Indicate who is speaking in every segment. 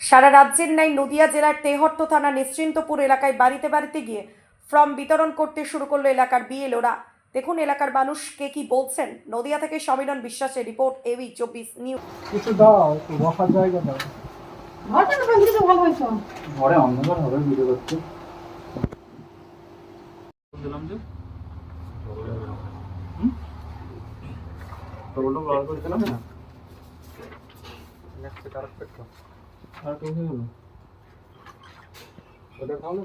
Speaker 1: সারা রাজ্যের ন্যায় নদিয়া জেলার তেহট্ট থানা নিশ্চিন্তপুর এলাকায় বাড়িতে বাড়িতে গিয়ে ফর্ম বিতরণ করতে শুরু করল এলাকার বিএলওরা। দেখুন এলাকার মানুষ কে কি বলছেন। নদিয়া থেকে সমীরণ বিশ্বাসের রিপোর্ট এবি চব্বিশ নিউজ।
Speaker 2: কিছু দাও বসার জায়গা দাও।
Speaker 3: ঘরটা তো ভাঙলে ভালো হয়েছে।
Speaker 2: ঘরে অন্ধকার হবে ভিডিও করতে
Speaker 4: দিলাম যে? টবলটা বার করে দিলাম না।
Speaker 2: নেক্সট আর একটা।
Speaker 4: আর
Speaker 2: ওটা খাও না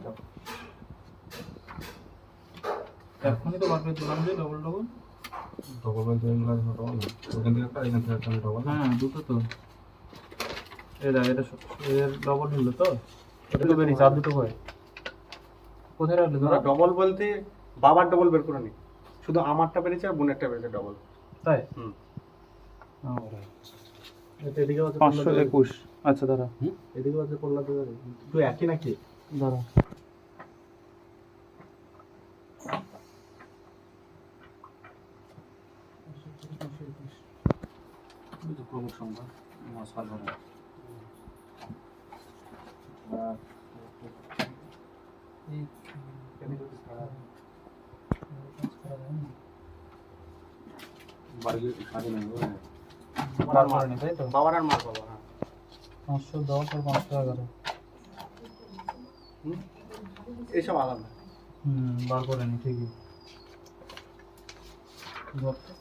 Speaker 4: এখনই তো দিলাম যে ডবল ডবল
Speaker 5: ডবল বলতে এগুলো ডবল ওখান থেকে একটা এখান থেকে একটা ডবল
Speaker 4: হ্যাঁ দুটো তো। এটা এর ডবল নিল তো। এটা তো বেরিয়েছে আর দুটো কোথায় রাখলে তোরা
Speaker 2: ডবল বলতে বাবার ডবল বের করে নি। শুধু আমারটা বেরিয়েছে আর বোনেরটা বেরিয়েছে ডবল
Speaker 4: তাই?
Speaker 2: হুম।
Speaker 4: এদিকে পাঁচশো একুশ। আচ্ছা দাঁড়া।
Speaker 2: এদিকে আছে করলা তো তুই একই নাকি?
Speaker 4: দাঁড়া।
Speaker 5: প্রমুখ সংবাদ। নমস্কার
Speaker 2: বাবার আর মার বাবা
Speaker 4: পাঁচশো দশ আর পাঁচশো এগারো?
Speaker 2: এইসব আলাদা
Speaker 4: হুম বার করে নি ঠিকই ধর তো।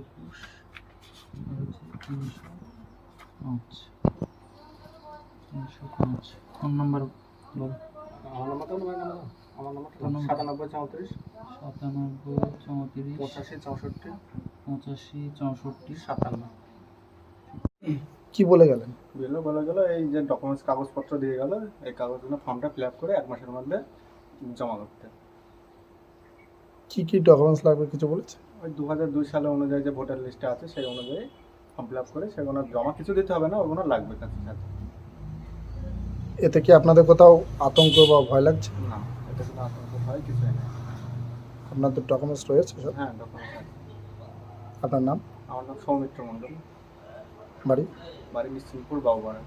Speaker 4: একুশ তিনশো পাঁচ। তিনশো পাঁচ। ফোন নাম্বার বল।
Speaker 2: আমার নাম্বারটা তোমার নাম্বার আমার
Speaker 4: নাম্বার?
Speaker 2: সাতানব্বই চৌত্রিশ।
Speaker 4: সাতানব্বই চৌত্রিশ।
Speaker 2: পঁচাশি চৌষট্টি।
Speaker 4: পঁচাশি চৌষট্টি।
Speaker 2: সাতান্ন।
Speaker 6: কি বলে গেলেন?
Speaker 2: বিএলও বলে গেল এই যে ডকুমেন্টস কাগজপত্র দিয়ে গেল এই কাগজগুলো ফর্মটা ফিল আপ করে এক মাসের মধ্যে জমা করতে।
Speaker 6: কি কি ডকুমেন্টস লাগবে কিছু বলেছে?
Speaker 2: ওই দু হাজার দুই সালে অনুযায়ী যে ভোটার লিস্টে আছে সেই অনুযায়ী ফর্ম ফিল আপ করে সেগুলো জমা কিছু দিতে হবে না ওগুলো লাগবে কাছে সাথে।
Speaker 6: এতে কি আপনাদের কোথাও আতঙ্ক বা ভয় লাগছে?
Speaker 2: না এটা শুধু আতঙ্ক হয় কিছুই না
Speaker 6: আপনাদের ডকুমেন্টস রয়েছে সব?
Speaker 2: হ্যাঁ ডকুমেন্টস আছে।
Speaker 6: আপনার নাম?
Speaker 2: আমার নাম সৌমিত্র মণ্ডল।
Speaker 6: বাড়ি?
Speaker 2: বাড়ি নিশ্চিন্তপুর বাবুপাড়া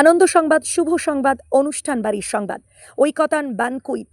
Speaker 1: আনন্দ সংবাদ শুভ সংবাদ অনুষ্ঠান বাড়ির সংবাদ। Oikotan banquet.